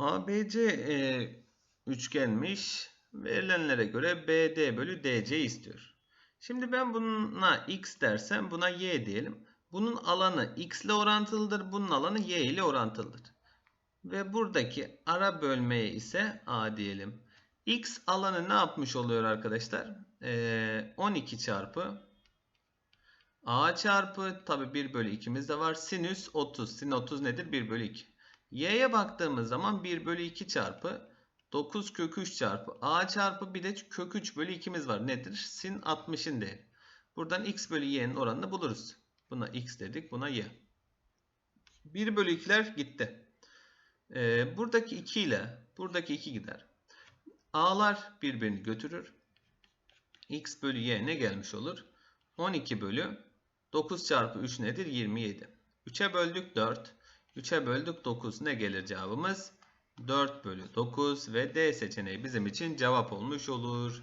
ABC e, üçgenmiş. Verilenlere göre BD bölü DC istiyor. Şimdi ben buna x dersem buna y diyelim. Bunun alanı x ile orantılıdır. Bunun alanı y ile orantılıdır. Ve buradaki ara bölmeye ise a diyelim. x alanı ne yapmış oluyor arkadaşlar? Ee, 12 çarpı a çarpı tabi 1 bölü 2'miz de var. Sinüs 30. Sin 30 nedir? 1 bölü 2. y'ye baktığımız zaman 1 bölü 2 çarpı 9 kök 3 çarpı a çarpı bir de kök 3 bölü 2'miz var. Nedir? Sin 60'ın değeri. Buradan x bölü y'nin oranını buluruz. Buna x dedik. Buna y. 1 bölü 2'ler gitti. Ee, buradaki 2 ile buradaki 2 gider. A'lar birbirini götürür. x bölü y ne gelmiş olur? 12 bölü 9 çarpı 3 nedir? 27. 3'e böldük 4. 3'e böldük 9. Ne gelir cevabımız? 4 bölü 9 ve D seçeneği bizim için cevap olmuş olur.